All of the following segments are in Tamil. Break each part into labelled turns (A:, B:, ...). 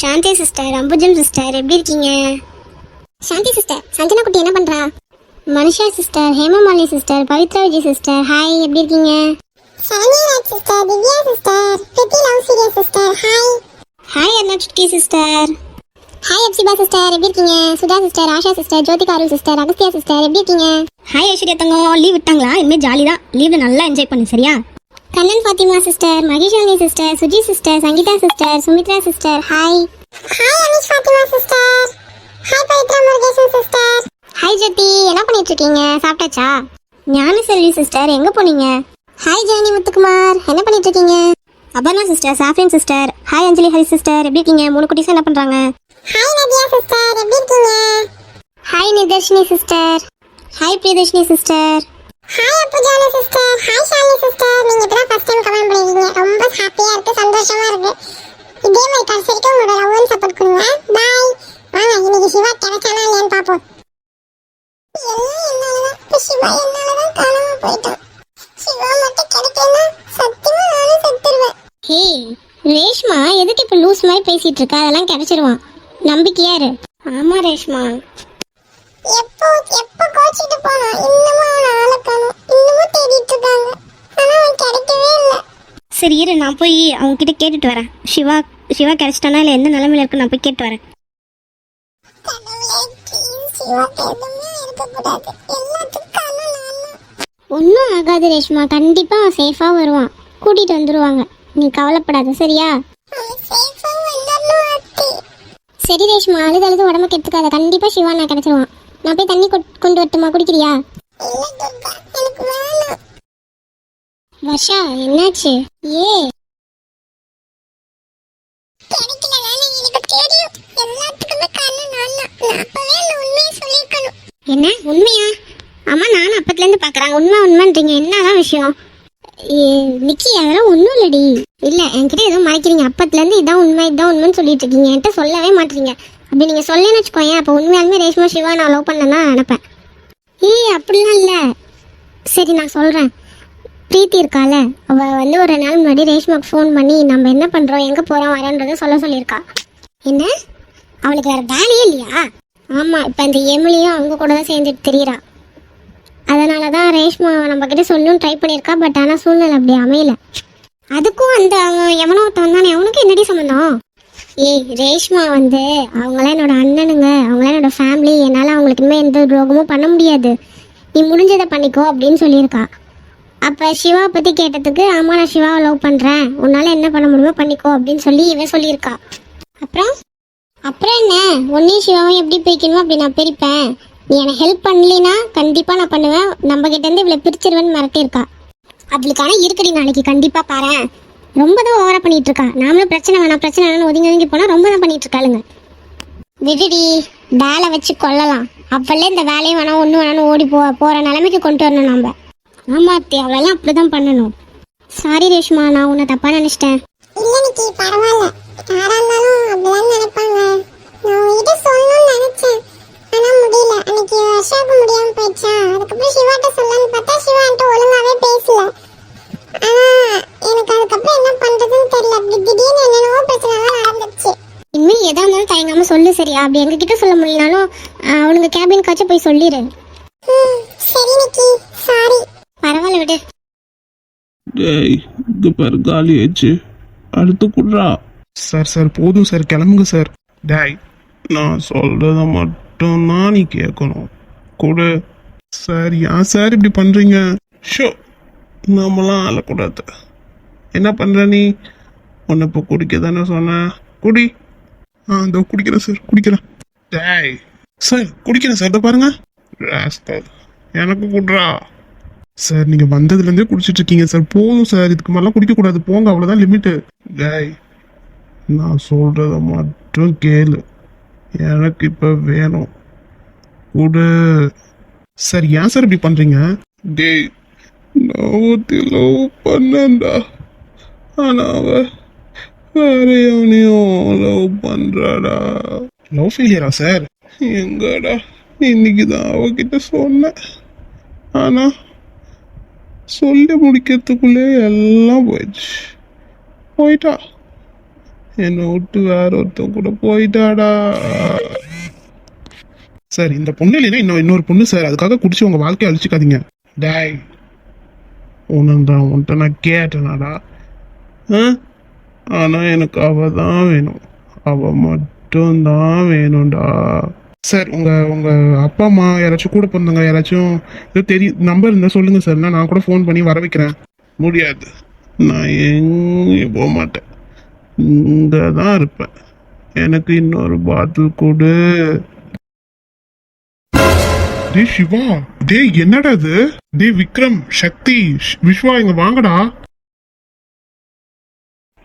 A: சாந்தி சிஸ்டர் அம்புஜம் சிஸ்டர் எப்படி இருக்கீங்க?
B: சாந்தி சிஸ்டர் சஞ்சனா குட்டி என்ன பண்றா?
A: Manusha sister Hemamalini sister Pavithra Vijay sister hi எப்படி இருக்கீங்க?
B: Saranya sister Divya sister love serious sister hi.
A: Hi அண்ணா Sutki sister.
B: Hi Hepzibah sister எப்படி இருக்கீங்க? Sudha sister Asha sister Jyothika Arul sister Agastya sister எப்படி இருக்கீங்க?
A: ஹாய் ஐஸ்வர்யா தங்கம் லீவ் விட்டாங்களா? இனிமேல் ஜாலி தான். லீவில் நல்லா என்ஜாய் பண்ணு சரியா?
B: Kannan Fathima sister Maheshalini sister Suji sister Sangeetha sister Sumithra sister. Hi hi Anish Fathima sister. Hi Pavithra Murugesan sister.
A: Hi Jathi என்ன பண்ணிட்டு இருக்கீங்க சாப்பிட்டாச்சா? ஞான செல்வி சிஸ்டர் எங்க போனீங்க?
B: ஹாய் ஜெயனி முத்துக்குமார். என்ன பண்ணிட்டு இருக்கீங்க
A: Aparna sister Safrin sister. Hi Anjali Hari sister. எப்படி இருக்கீங்க? மூணு குட்டீஸ் என்ன பண்றாங்க?
B: Hi Nadhiya sister. எப்படி இருக்கீங்க?
A: Hi Nidharshini sister. Hi Priyadharshini sister.
B: Hi Appujanu sister hi Shalini sister நீங்க இப்பதான் ஃபர்ஸ்ட் டைம் கமெண்ட் பண்ணிருக்கீங்க. ரொம்ப ஹாப்பியா இருக்கு சந்தோஷமா இருக்கு. இதே மாதிரி கடைசி வரைக்கும் உங்களோட லவ் அண்ட் சப்போர்ட் கொடுங்க. பாய் வாங்க இன்னைக்கு சிவா கிடைச்சானா இல்லையான்னு பாப்போம் எல்லாம் என்னாலதான் இப்ப சிவா என்னாலதான் காணாம போயிட்டான். சிவா மட்டும் கிடைக்கலன்னா சத்தியமா நானும் செத்துருவேன்.
A: ஹே ரேஷ்மா எதுக்கு இப்ப லூஸ் மாதிரி பேசிட்டு இருக்க? அதெல்லாம் கிடைச்சிருவான். நம்பிக்கையா இரு. ஆமா ரேஷ்மா.
B: எப்போ எப்போ கோச்சிட்டு போனா இன்னமும்
A: சரி இரு நான் போய் அவங்க கிட்ட கேட்டுட்டு வரேன். சிவா சிவா கிடைச்சிட்டானா இல்ல எந்த நிலைமையில இருக்கு? நான் போய் கேட்டு வரேன். ஒன்றும் ஆகாது ரேஷ்மா. கண்டிப்பா அவன் சேஃபா வருவான். கூட்டிட்டு வந்துருவாங்க. நீ கவலைப்படாத சரியா? சரி ரேஷ்மா அழுது அழுது உடம்பு கெடுத்துக்காத. கண்டிப்பா சிவா நான் கிடைச்சிருவான் நான் போய் தண்ணி கொண்டு வரட்டுமா? குடிக்கிறியா
B: இல்ல துர்கா எனக்கு வேணாம்
A: வர்ஷா என்னாச்சு? ஏ.
B: கிடைக்கலனால எனக்கு தெரியும். எல்லாத்துக்குமே காரணம் நான் தான். நான் அப்பவே அந்த உண்மையை சொல்லியிருக்கணும்.
A: என்ன? உண்மையா? ஆமா நானும் அப்பத்துல இருந்து பாக்குறேன் உண்மை உண்மைன்றீங்க. என்னதான் விஷயம்? நிக்கி அதெல்லாம் ஒண்ணும் இல்லடி. இல்ல என்கிட்ட ஏதோ மறைக்கிறீங்க. அப்பத்துல இருந்து இதான் உண்மை இதான் உண்மைன்னு சொல்லிட்டு இருக்கீங்க என்கிட்ட சொல்லவே மாட்டீங்க. அப்படி நீங்க சொல்லணும்னு வச்சுக்கோயேன். அப்ப உண்மையாலுமே ரேஷ்மா சிவா நான் லவ் பண்ணேன் தான் நினைப்பேன். இல்லையே அப்படிலாம் இல்ல. சரி நான் சொல்றேன். பிரீத்தி இருக்கால அவள் வந்து ஒரு நாள் முன்னாடி ரேஷ்மாக்கு ஃபோன் பண்ணி நம்ம என்ன பண்ணுறோம் எங்கே போகிறோம் வரோன்றதை சொல்ல சொல்லியிருக்கா. என்ன? அவளுக்கு வேறு வேலையே இல்லையா? ஆமாம் இப்போ அந்த எமிலியும் அவங்க கூட தான் சேர்ந்துட்டு தெரியுறா. அதனால தான் ரேஷ்மா நம்ம சொல்லணும் சொல்லணும்னு ட்ரை பண்ணியிருக்கா பட் ஆனால் சூழ்நிலை அப்படி அமையல. அதுக்கும் அந்த அவன் எவனோ ஒருத்தவன் தானே அவனுக்கு என்னடி சம்மந்தம் ஏய் ரேஷ்மா வந்து அவங்களாம் என்னோட அண்ணனுங்க அவங்களாம் என்னோட ஃபேமிலி என்னால் அவங்களுக்கு இனிமேல் எந்த துரோகமும் பண்ண முடியாது. நீ முடிஞ்சதை பண்ணிக்கோ அப்படின்னு சொல்லியிருக்கா. அப்போ சிவா பற்றி கேட்டதுக்கு ஆமாம் நான் சிவாவை லவ் பண்ணுறேன் உன்னால் என்ன பண்ண முடியுமோ பண்ணிக்கோ அப்படின்னு சொல்லி இவன் சொல்லியிருக்கா. அப்புறம் அப்புறம் என்ன? ஒன்றையும் சிவாவும் எப்படி பிரிக்கணுமோ அப்படி நான் பிரிப்பேன். நீ எனக்கு ஹெல்ப் பண்ணலினா கண்டிப்பாக நான் பண்ணுவேன். நம்ம கிட்டேருந்து இவ்வளோ பிரிச்சிருவேன்னு மிரட்டியிருக்கா. அவளுக்கான இருக்கடி நாளைக்கு கண்டிப்பாக பாரேன். ரொம்ப தான் ஓவராக பண்ணிட்டு இருக்கா நாமளும் பிரச்சனை வேணாம் பிரச்சனை வேணாம் ஒதுங்கி ஒதுங்கி போனால் ரொம்ப தான் பண்ணிட்டு இருக்காளுங்க விடுடி வேலை வச்சு கொள்ளலாம் அப்பல்ல இந்த வேலையும் வேணாம் ஒன்று வேணாம்னு ஓடி போ போகிற நிலைமைக்கு கொண்டு வரணும் நம்ம ஆமா அத்தி அவளெல்லாம் அப்படி தான் பண்ணணும். சாரி ரேஷ்மா நான் உன்னை தப்பாக நினச்சிட்டேன்.
B: இல்ல நிக்கி பரவாயில்ல. யாரா இருந்தாலும் அப்படிதான் நினைப்பாங்க. நான் உங்ககிட்ட சொல்லணும்னு நினைச்சேன். ஆனா முடியல. அன்னைக்கு வருஷாவுக்கு முடியாம போயிடுச்சா? அதுக்கப்புறம் சிவாட்ட சொல்லலாம்னு பார்த்தா சிவா என்கிட்ட ஒழுங்காவே பேசல. ஆனா எனக்கு அதுக்கப்புறம் என்ன பண்றதுன்னு தெரியல. அப்படி திடீர்னு என்னென்னவோ பிரச்சனைலாம் நடந்துச்சு
A: இனிமேல் எதா இருந்தாலும் தயங்காம சொல்லு சரியா? அப்படி எங்ககிட்ட சொல்ல முடியலனாலும் அவனுங்க கேபினுக்காச்சும் போய் சொல்லிடு
C: இங்க பாரு காலி ஆயிடுச்சு. அடுத்து குட்ரா
D: சார் சார் போதும் சார் கிளம்புங்க சார்.
C: டேய் நான் சொல்றத மட்டும் தான் நீ கேட்கணும் கொடு.
D: சார் ஏன் சார் இப்படி பண்றீங்க?
C: ஷோ நம்மளாம் அழக்கூடாது என்ன பண்ற நீ? உன்னை இப்போ குடிக்க தானே சொன்னேன் குடி.
D: ஆ இதோ குடிக்கிறேன் சார் குடிக்கிறேன்.
C: டேய்
D: சார் குடிக்கிறேன் சார் இதோ பாருங்க.
C: எனக்கு குட்ரா
D: சார் நீங்க வந்ததுல இருந்தே குடிச்சிட்டு இருக்கீங்க சார். போதும் சார் இதுக்கு மேலாம் குடிக்க கூடாது போங்க அவ்வளவுதான் லிமிட்டு.
C: டேய் நான் சொல்றத மட்டும் கேளு. எனக்கு இப்போ வேணும். குடு.
D: சார் ஏன் சார் இப்படி பண்றீங்க?
C: டேய் நான் ஒருத்தி லவ் பண்ணேன்டா. ஆனா அவ வேற எவனையும் லவ் பண்றாடா.
D: லவ் ஃபெயிலியரா சார்?
C: எங்கடா இன்னைக்கு தான் அவகிட்ட சொன்னேன். ஆனா
E: சொல்லி முடிக்கிறதுக்குள்ளே எல்லாம் போயிடுச்சு. போயிட்டா. என்னை விட்டு வேற ஒருத்தன் கூட போயிட்டாடா.
C: சார் இந்த பொண்ணு இல்லைன்னா இன்னும் இன்னொரு பொண்ணு சார். அதுக்காக குடிச்சு உங்க வாழ்க்கையை அழிச்சுக்காதீங்க.
E: டேய் உனன்றா உன்ட்ட நான் கேட்டேனாடா. ஆ? ஆனா எனக்கு அவ தான் வேணும். அவ மட்டும்தான் வேணும்டா.
C: சார் உங்கள் உங்கள் அப்பா அம்மா யாராச்சும் கூட பிறந்தவங்க யாராச்சும் ஏதோ தெரியும் நம்பர் இருந்தால் சொல்லுங்கள் சார். நான் கூட ஃபோன் பண்ணி வர வைக்கிறேன்.
E: முடியாது. நான் எங்கேயும் போக மாட்டேன். இங்கே தான் இருப்பேன். எனக்கு இன்னொரு பாட்டில் கொடு.
C: டேய் சிவா. டேய் என்னடா இது? டேய் விக்ரம் சக்தி விஸ்வா இங்க வாங்கடா.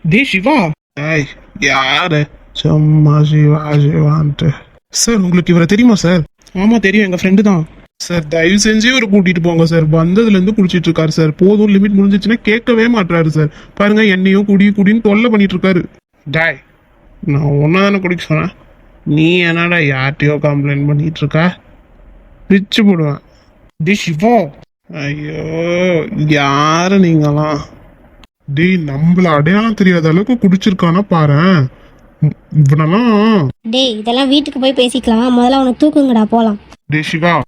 C: டேய் சிவா.
E: ஏய் யாரு? சும்மா சிவா சிவான்ட்டு.
C: சார் உங்களுக்கு இவரை தெரியுமா சார் ஆமா தெரியும். எங்க ஃப்ரெண்டு தான். சார் தயவு செஞ்சு இவரை கூட்டிட்டு போங்க சார் வந்ததுல இருந்து குடிச்சிட்டு இருக்காரு சார் போதும் லிமிட் முடிஞ்சிச்சுன்னா கேட்கவே மாட்டாரு சார் பாருங்க என்னையும் குடி குடின்னு தொல்லை பண்ணிட்டு இருக்காரு.
E: டாய் நான் ஒன்று தானே குடிக்க சொன்னேன்? நீ என்னடா யார்கிட்டயோ கம்ப்ளைண்ட் பண்ணிட்டு இருக்க? பிச்சு போடுவேன்.
C: டேய் சிவா
E: ஐயோ யாரு நீங்களாம்?
C: டேய் நம்மள அடையாளம் தெரியாத அளவுக்கு குடிச்சிருக்கானா பாரேன். இவனெல்லாம்
B: டேய் இதெல்லாம் வீட்டுக்கு போய் பேசிக்கலாம். முதல்ல அவனை தூக்குங்கடா போலாம்.
C: டேய் சிவா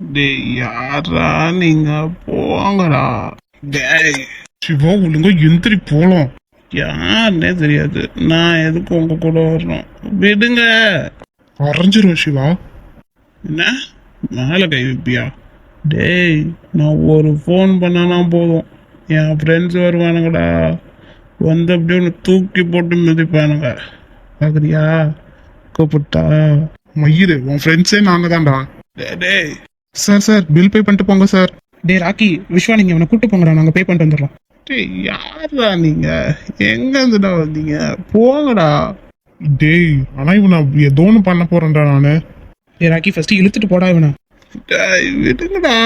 E: டேய் யாரா நீங்க? போங்கடா. டேய்
C: சிவா ஒழுங்கா எந்திரி போலாம்.
E: யாருன்னே தெரியாது. நான் எதுக்கு உங்க கூட வரணும்? விடுங்க.
C: அரைஞ்சிரும் சிவா
E: என்ன? மேலே கை வைப்பியா? டேய் நான் ஒரு ஃபோன் பண்ணனா போதும். என் ஃப்ரெண்ட்ஸ் வருவானுங்கடா. வந்து அப்படியே ஒன்று தூக்கி போட்டு மிதிப்பானுங்க. பார்க்குறியா கூப்பிட்டா.
C: மயிறு உன் ஃப்ரெண்ட்ஸே நாங்க தான்டா
E: டேய்,
C: சார் சார் பில் பே பண்ணிட்டு போங்க சார். டேய் ராக்கி விஸ்வா நீங்க அவனை கூட்டு போங்கடா நாங்க பே பண்ணிட்டு வந்துடுறோம்
E: டேய் யாரா நீங்க? எங்க இருந்துடா வந்தீங்க? போங்கடா.
C: டேய் ஆனா இவனை ஏதோ ஒன்று பண்ண போறேன்டா நானு. டேய் ராக்கி ஃபர்ஸ்ட் இழுத்துட்டு போடா இவனை.
E: டேய் விடுங்கடா.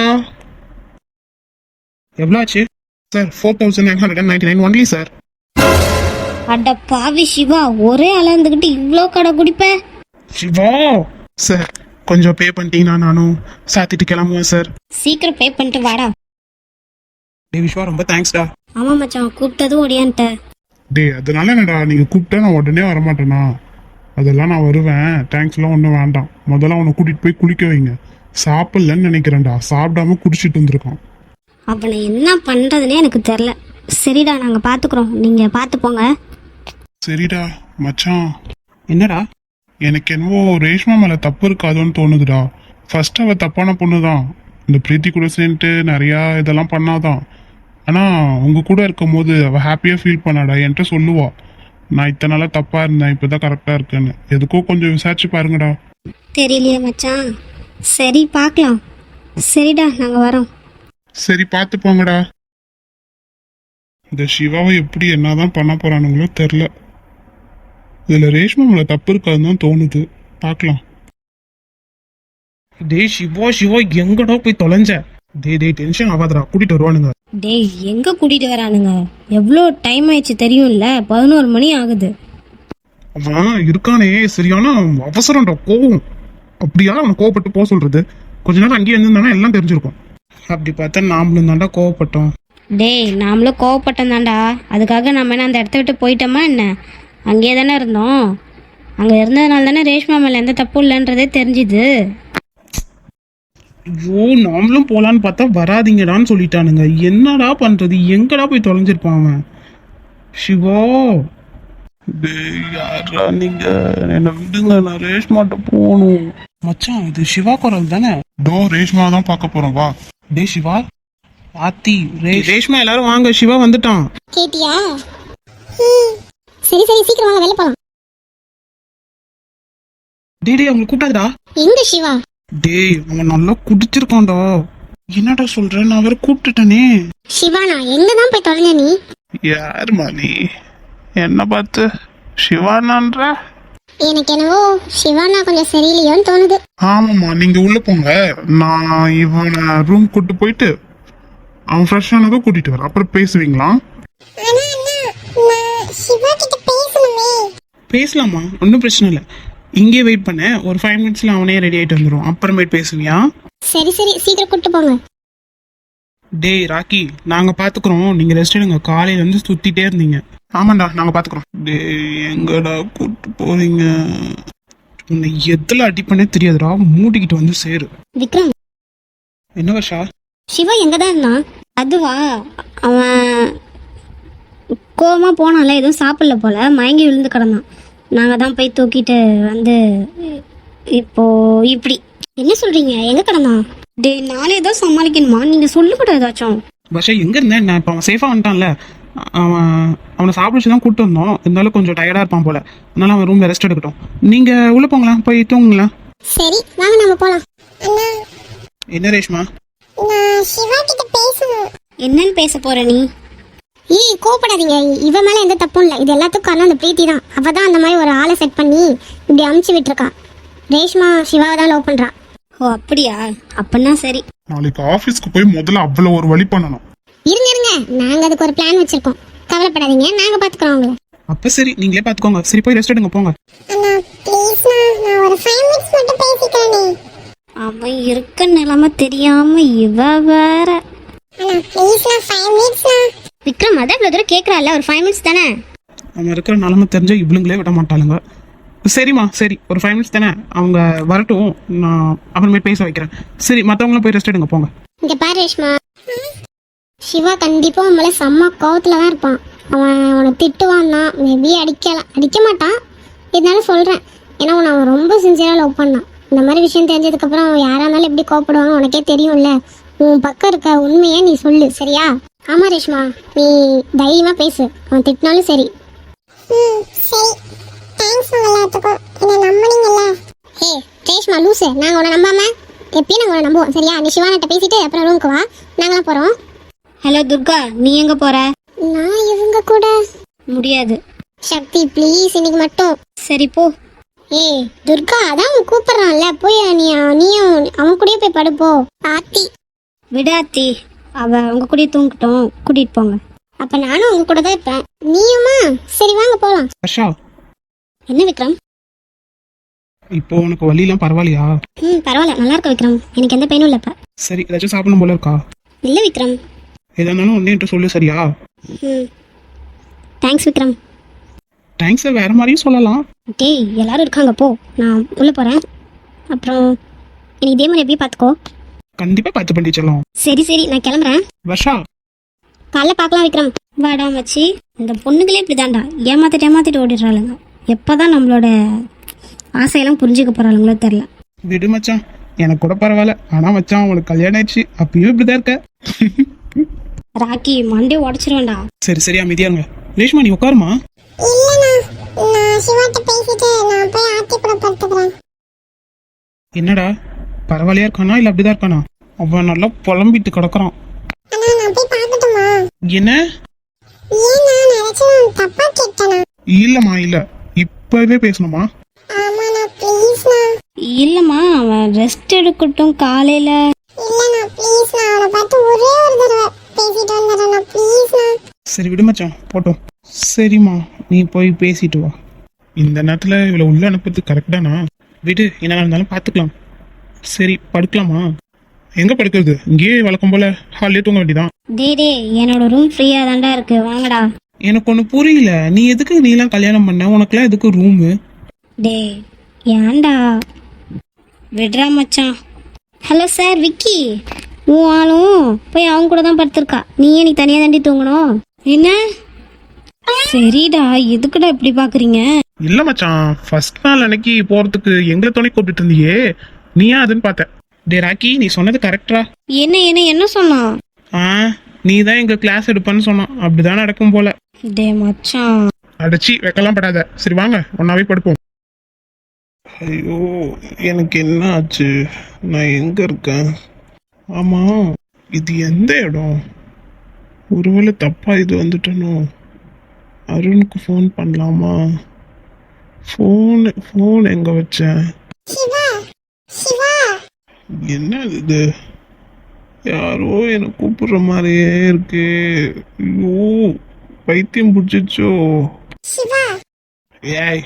C: எவ்வளோ ஆச்சு? Sir four thousand nine hundred ninety nine only sir.
B: அட பாவி சிவா ஒரே அளந்துக்கிட்டு இவ்வளோ கடை குடிப்ப?
C: சிவா! சார் கொஞ்சம் பே பண்ணிட்டீங்கன்னா நானும் சாத்திட்டு கிளம்புவேன் சார்.
B: சீக்கிரம் பே பண்ணிட்டு வாடா.
C: டேய் விஸ்வா ரொம்ப தேங்க்ஸ்டா
B: ஆமா மச்சான் கூப்பிட்டதும் ஒடியான்ட்ட
C: டேய் அதனால என்னடா நீங்க கூப்பிட்டா நான் உடனே வரமாட்டேனா? அதெல்லாம் நான் வருவேன். தேங்க்ஸ்லாம் ஒன்றும் வேண்டாம். முதல்ல அவனை கூட்டிட்டு போய் குளிக்க வைங்க. சாப்பிடலன்னு நினைக்கிறேன்டா. சாப்பிடாம குடிச்சிட்டு வந்திருக்கான்
B: அவனை என்ன பண்றதுனே எனக்கு தெரில சரிடா நாங்க பாத்துக்கிறோம். நீங்க பாத்து போங்க.
C: சரிடா மச்சான். என்னடா? எனக்கு என்னவோ ரேஷ்மா மேல தப்பு இருக்காதோன்னு தோணுதுடா. ஃபர்ஸ்ட் அவ தப்பான பொண்ணு தான் இந்த பிரீத்தி கூட சேர்ந்துட்டு நிறையா இதெல்லாம் பண்ணாதான். ஆனா உங்க கூட இருக்கும் போது அவ ஹாப்பியா ஃபீல் பண்ணாடா. என்கிட்ட சொல்லுவா. நான் இத்தனை நாளா தப்பா இருந்தேன் இப்பதான் கரெக்டா இருக்கேன்னு. எதுக்கோ கொஞ்சம் விசாரிச்சு பாருங்கடா.
B: தெரியலையே மச்சான். சரி பார்க்கலாம் சரிடா நாங்க வரோம்.
C: சரி பார்த்து போங்கடா. இந்த சிவாவை எப்படி என்னதான் பண்ண போறானுங்களோ தெரில இதுல ரேஷ்மா மேல தப்பு இருக்காதுன்னு தான் தோணுது. பார்க்கலாம். டேய் சிவா சிவா எங்கடா போய் தொலைஞ்ச? டேய் டேய் டென்ஷன் ஆகாதடா. கூட்டிட்டு வருவானுங்க.
B: டேய் எங்க கூட்டிட்டு வரானுங்க? எவ்வளோ டைம் ஆயிடுச்சு தெரியும்ல? பதினோரு மணி ஆகுது.
C: அவன் இருக்கானே. சரியான அவசரம்டா கோவம். அப்படியா அவனை கோவப்பட்டு போக சொல்றது. கொஞ்ச நேரம் அங்கேயே இருந்திருந்தானா? எல்லாம் தெரிஞ்சிருக்கும். அப்படி பார்த்தா நாமளும் தாண்டா கோவப்பட்டோம்.
B: டேய் நாமளும் கோவப்பட்டோம் தான்டா அதுக்காக நம்ம என்ன அந்த இடத்த விட்டு போயிட்டோமா என்ன? அங்கேயே தானே இருந்தோம். அங்கே இருந்ததுனால தானே ரேஷ்மா மேலே எந்த தப்பும் இல்லைன்றதே தெரிஞ்சுது.
C: ஐயோ நாமளும் போலான்னு பார்த்தா வராதீங்கடான்னு சொல்லிட்டானுங்க. என்னடா பண்றது? எங்கடா போய் தொலைஞ்சிருப்பான் அவன்? சிவா.
E: டேய் யாரா நீங்க? என்னை விடுங்க நான் ரேஷ்மாட்ட போகணும்.
C: மச்சான் இது சிவா குரல் தானே? டோ ரேஷ்மா தான் பார்க்க போறோம் வா. டே சிவா ஆத்தி ரேஷ்மா எல்லாரும் வாங்க சிவா வந்துட்டான்.
A: கேட்டியா? ம். சரி சரி சீக்கிரம் வாங்க வெளில போலாம்.
C: டேய் டேய் அவங்க கூப்பிட்டாதடா.
A: எங்க சிவா?
C: டேய் அவன் நல்லா குடிச்சிருக்கான்டா. என்னடா சொல்ற? நான் வேற கூப்பிட்டுட்டேனே.
A: சிவா நான் எங்க தான் போய் தொலைஞ்ச நீ?
E: யாருமா நீ? என்ன பார்த்து? சிவானான்ற?
A: எனக்கு என்னவோ சிவானா கொஞ்சம் சரியில்லையோன்னு தோணுது.
C: ஆமாம்மா நீங்க உள்ள போங்க. நான் இவனை ரூம் கூட்டு போயிட்டு அவன் ஃப்ரெஷ் ஆனதும் கூட்டிட்டு வரேன். அப்புறம் பேசுவீங்களா? பேசலாமா ஒன்றும் பிரச்சனை இல்லை. இங்கே வெயிட் பண்ண. ஒரு ஃபைவ் மினிட்ஸ்ல அவனே ரெடி ஆயிட்டு வந்துடும் அப்புறமேட்டு பேசுவியா?
A: சரி சரி சீக்கிரம் கூட்டு போங்க.
C: டேய் ராக்கி நாங்க பாத்துக்கிறோம். நீங்க ரெஸ்ட் எடுங்க. காலையில இருந்து சுத்திட்டே இருந்தீங்க.
F: ஆமாண்டா நாங்க பாத்துக்கிறோம்.
C: டேய் எங்கடா கூட்டு போறீங்க? உன்னை எதுல அடிப்பனே தெரியாதுடா மூடிக்கிட்டு வந்து சேரு.
B: விக்ரம்.
C: என்ன வருஷா?
B: சிவா எங்க தான் இருந்தான் அதுவா அவன் கோவமா போனான்ல எதுவும் சாப்பிடல போல மயங்கி விழுந்து கிடந்தான். நாங்கள் தான் போய் தூக்கிட்டு வந்து இப்போ இப்படி. என்ன சொல்றீங்க? எங்க கிடந்தான்? டேய் நானே ஏதோ சமாளிக்கணுமா? நீங்க சொல்லிக்கூட ஏதாச்சும்.
C: வருஷா எங்க இருந்தேன்? நான் இப்போ அவன் சேஃபா வந்துட்டான்ல. அவன் அவனை சாப்பிட வச்சு தான் கூட்டு வந்தோம் இருந்தாலும் கொஞ்சம் டயர்டா இருப்பான் போல. அதனால அவன் ரூம்ல ரெஸ்ட் எடுக்கட்டும். நீங்க உள்ள போங்களேன். போய் தூங்குங்களேன்.
A: சரி வாங்க நம்ம போலாம். அண்ணா.
C: என்ன ரேஷ்மா?
A: நான் சிவா கிட்ட பேசணும்.
B: என்னன்னு பேச போற நீ?
A: ஏய் கோபப்படாதீங்க இவ மேல எந்த தப்பும் இல்லை. இது எல்லாத்துக்கும் காரணம் அந்த பிரீத்தி தான். அவ தான் அந்த மாதிரி ஒரு ஆளை செட் பண்ணி இப்படி அமுச்சு விட்டுருக்கா. ரேஷ்மா சிவாவை தான் லவ் பண்றா.
B: ஓ அப்படியா? அப்படின்னா சரி.
F: நாளைக்கு ஆபீஸ்க்கு போய் முதல்ல அவ்வளவு ஒரு வழி பண்ணணும்.
A: இருங்க இருங்க. நாங்க அதுக்கு ஒரு பிளான் வச்சிருக்கோம் கவலைப்படாதீங்க. நாங்க பாத்துக்கிறோம் உங்களை.
C: அப்ப சரி நீங்களே பாத்துக்கோங்க. சரி போய் ரெஸ்ட் எடுங்க போங்க.
A: அண்ணா ப்ளீஸ் நான் ஒரு ஃபைவ் மினிட்ஸ் மட்டும் பேசிக்கிறேனே.
B: அவன் இருக்க நிலைமை தெரியாம இவ வேற.
A: அண்ணா ப்ளீஸ் நான் ஃபைவ் மினிட்ஸ்ண்ணா
B: விக்ரம் அதான் இவ்வளோ தூரம் கேட்கறால ஒரு ஃபைவ் மினிட்ஸ் தானே?
C: அவன் இருக்கிற நிலமை தெரிஞ்சா இவளுங்களே விட மாட்டாளுங்க. சரிம்மா சரி. ஒரு ஃபைவ் மினிட்ஸ் தானே. அவங்க வரட்டும். நான் அப்புறமே பேச வைக்கிறேன். சரி மற்றவங்களும் போய் ரெஸ்ட் எடுங்க போங்க.
A: இங்க பாரு ரேஷ்மா. சிவா கண்டிப்பா உன் மேல செம்ம கோவத்துல தான் இருப்பான். அவன் அவனை திட்டுவான் தான். மேபி அடிக்கலாம் அடிக்க மாட்டான். இருந்தாலும் சொல்றேன். ஏன்னா உன்னை அவன் ரொம்ப சின்சியரா லவ் பண்ணான். இந்த மாதிரி விஷயம் தெரிஞ்சதுக்கு அப்புறம் அவன் யாரா இருந்தாலும் எப்படி கோவப்படுவாங்க உனக்கே தெரியும்ல. உன் பக்கம் இருக்க உண்மையை நீ சொல்லு. சரியா? ஆமா ரேஷ்மா. நீ தைரியமா பேசு. அவன் திட்டினாலும் சரி. ஹே ரேஷ்மா லூசு. நாங்க உன்னை நம்பாம எப்பயும் நாங்க உன்னை நம்புவோம். சரியா? நீ சிவானிட்ட பேசிட்டு அப்புறம் ரூமுக்கு வா. நாங்களாம் போறோம்.
B: ஹலோ துர்கா நீ எங்க போற?
A: நான் இவங்க கூட.
B: முடியாது.
A: சக்தி ப்ளீஸ் இன்னைக்கு மட்டும்.
B: சரி போ.
A: ஏய் துர்கா அதான் அவன் கூப்பிடுறான்ல. போய் நீ நீயும் அவன் கூடயே போய் படுப்போ ஆத்தி
B: விடாத்தி அவ உங்க கூடயே தூங்கிட்டோம். கூட்டிட்டு போங்க.
A: அப்ப நானும் உங்க கூட தான் இருப்பேன். நீயுமா? சரி வாங்க போலாம்.
B: என்ன விக்ரம்?
C: இப்போ உனக்கு வழியெல்லாம் பரவாயில்லையா?
B: ம் பரவாயில்ல. நல்லா இருக்க விக்ரம். எனக்கு எந்த பெயினும் இல்லை இப்ப.
C: சரி ஏதாச்சும் சாப்பிடணும் போல இருக்கா?
B: இல்லை விக்ரம்.
C: எதா இருந்தாலும் ஒன்னே சொல்லு சரியா?
B: தேங்க்ஸ் விக்ரம்.
C: தேங்க்ஸை வேற மாதிரியும் சொல்லலாம்.
B: டேய் எல்லாரும் இருக்காங்க போ. நான் உள்ளே போகிறேன் அப்புறம் எனக்கு இதே மாதிரி எப்பயும் பார்த்துக்கோ.
C: கண்டிப்பா பார்த்து பண்ணிச்சலாம்
B: சரி சரி நான் கிளம்புறேன்.
C: வர்ஷா.
B: காலைல பார்க்கலாம் விக்ரம். வாடா மச்சி. இந்த பொண்ணுங்களே இப்படி தான்டா ஏமாத்திட்டு ஏமாத்திட்டு ஓடிடுறாளுங்க. எப்போ தான் நம்மளோட ஆசையெல்லாம் புரிஞ்சுக்க போகிறாளுங்களோ தெரில
C: விடு மச்சான். எனக்கு கூட பரவாயில்ல. ஆனா மச்சான் உனக்கு கல்யாணம் ஆயிடுச்சு. அப்பயும் இப்படிதான் இருக்க.
B: ராக்கி மண்டே உடச்சிருவேன்டா.
C: சரி சரி அமைதியா இருங்க. ரேஷ்மா நீ உட்காருமா? என்னடா? பரவாயில்லையா இருக்கானா? இல்ல அப்படிதான் இருக்கானா? அவன் நல்லா புலம்பிட்டு கிடக்குறான்.
A: அண்ணா நான் போய் பார்க்கட்டுமா?
C: என்ன?
A: ஏன்னா நான் ஏதாச்சும் தப்பா கேட்டேனா?
C: இல்லம்மா இல்ல. இப்பவே பேசணுமா?
B: இல்லைம்மா அவன் ரெஸ்ட் எடுக்கட்டும் காலையில்.
C: சரி விடு மச்சான் போட்டோம். சரிம்மா நீ போய் பேசிட்டு வா. இந்த நேரத்துல இவளை உள்ள அனுப்புறது கரெக்ட் தானா? விடு என்ன இருந்தாலும் பாத்துக்கலாம் சரி படுக்கலாமா? எங்க படுக்கிறது? இங்கேயே வழக்கம் போல ஹாலிலே தூங்க வேண்டியதான்
B: டே டே என்னோட ரூம் ஃப்ரீயாக தான்டா இருக்கு. வாங்கடா.
C: எனக்கு ஒண்ணு புரியல. நீ எதுக்கு நீலாம் கல்யாணம் பண்ண? உனக்குலாம் எதுக்கு ரூமு
B: டே ஏன்டா? விடுறா மச்சான். Hello sir Vicky. உன் ஆளும் போய் அவங்க கூட தான் படுத்திருக்கா. நீ ஏன் நீ தனியாக தாண்டி தூங்கணும். என்ன? சரிடா எதுக்குடா இப்படி பார்க்குறீங்க
C: இல்ல மச்சான் ஃபர்ஸ்ட் நாள் அன்னைக்கு போறதுக்கு எங்களை துணை கூப்பிட்டு இருந்தியே. நீ ஏன் அதுன்னு பார்த்த? டே ராக்கி நீ சொன்னது கரெக்டா
B: என்ன என்ன என்ன சொன்னான்
C: ஆ நீ தான் எங்க கிளாஸ் எடுப்பேன்னு சொன்னான். அப்படிதான் நடக்கும் போல.
B: டே மச்சான்.
C: அடைச்சி வைக்கலாம் படாத. சரி வாங்க ஒன்னாவே படுப்போம். ஐயோ எனக்கு என்ன ஆச்சு நான் எங்க இருக்கேன்? ஆமா இது எந்த இடம்? ஒருவேளை தப்பா இது வந்துட்டனோ? அருணுக்கு ஃபோன் பண்ணலாமா? ஃபோன் ஃபோன் எங்க வச்சேன் என்ன இது யாரோ என்னை கூப்பிடுற மாதிரியே இருக்கு. ஐயோ பைத்தியம் பிடிச்சிச்சோ ஏய்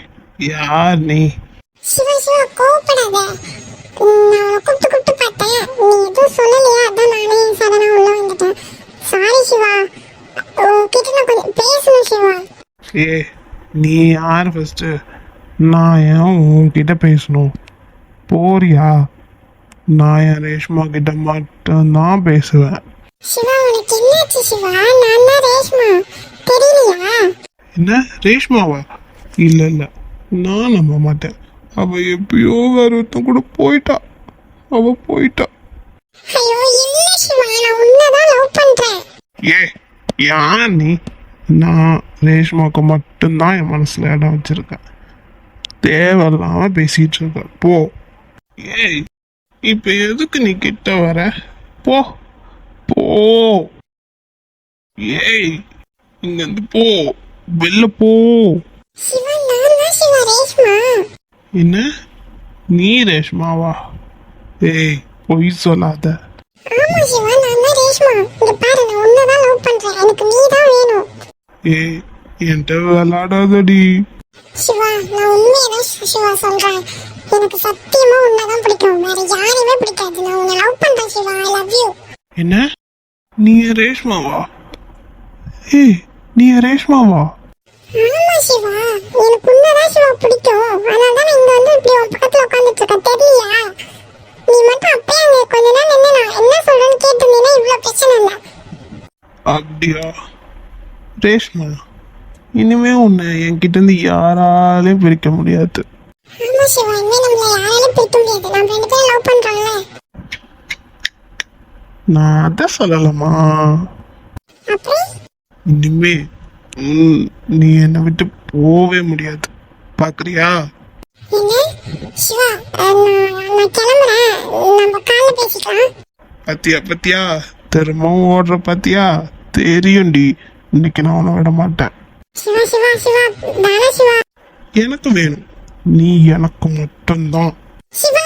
C: யார் நீ?
A: சிவா சாரி சிவா உன்கிட்ட நான் கொஞ்சம் பேசணும் சிவா
C: ஏ நீ யார் ஃபஸ்ட்டு நான் ஏன் உன்கிட்ட பேசணும்? போறியா? நான் என் ரேஷ்மா கிட்ட மட்டும்தான் பேசுவேன்.
A: சிவா உனக்கு என்னாச்சு சிவா நான் தான் ரேஷ்மா. தெரியலையா?
C: என்ன? ரேஷ்மாவா? இல்லை இல்லை. நான் நம்ப மாட்டேன். அவ எப்பயோ வேற ஒருத்தன் கூட போயிட்டா. அவ போயிட்டா.
A: ஐயோ இல்ல சிவா நான் உன்னதான் லவ் பண்றேன்.
C: ஏ யார் நீ நான் ரேஷ்மாவுக்கு மட்டும்தான் என் மனசுல இடம் வச்சிருக்கேன். தேவையில்லாம பேசிட்டு இருக்க. போ. ஏய் இப்ப எதுக்கு நீ கிட்ட வர? போ. போ. ஏய் இங்க இருந்து போ. வெளில போ. என்ன? நீ ரேஷ்மாவா? ஏய் பொய் சொல்லாத.
A: ஆமா சிவா ரேஷ்மா இங்க பாரு நான் உன்னதான் லவ் பண்றேன். எனக்கு நீ தான் வேணும்.
C: ஏய் என்கிட்ட விளாடாதடி
A: சிவா நான் உண்மையதான் சிவா சொல்றேன். எனக்கு சத்தியமா உன்னதான் பிடிக்கும். வேற யாரையுமே பிடிக்காது. நான் உன்னை லவ் பண்றேன் சிவா. ஐ லவ் யூ
C: என்ன? நீ ரேஷ்மாவா? ஏய் நீ ரேஷ்மாவா?
A: ஆமா சிவா. எனக்கு உன்னதான் சிவா பிடிக்கும். அதனால தான் நான் இங்க வந்து இப்படி உன் பக்கத்துல உட்கார்ந்துட்டு இருக்கேன். தெரியலையா? நீ மட்டும் அப்பயே அங்க கொஞ்ச நேரம் நின்று நான் என்ன சொல்றேன்னு கேட்டிருந்தீங்கன்னா இவ்வளவு பிரச்சனை இல்லை.
C: அப்படியா? ரேஷ்மா இனிமே உன்னை என்கிட்ட இருந்து யாராலையும் பிரிக்க முடியாது.
A: ஆமா சிவா இனிமே நம்மள யாராலும் பிரிக்க முடியாது. நம்ம ரெண்டு பேரும் லவ் பண்றோம்ல.
C: நான் அதை சொல்லலாமா
A: அப்புறம்?
C: இனிமே ம், நீ என்னை விட்டு போவே முடியாது. பாக்குறியா?
A: என்ன? சிவா நான் கிளம்புறேன். நம்ம காலைல பேசிக்கலாம்.
C: பத்தியா பத்தியா? திரும்பவும் ஓடுற பாத்தியா? தெரியும்டி. இன்னைக்கு நான் உன்னை விட மாட்டேன்.
A: சிவா சிவா சிவா தானா சிவா?
C: எனக்கு வேணும். நீ எனக்கு மட்டும்தான்.
A: சிவா!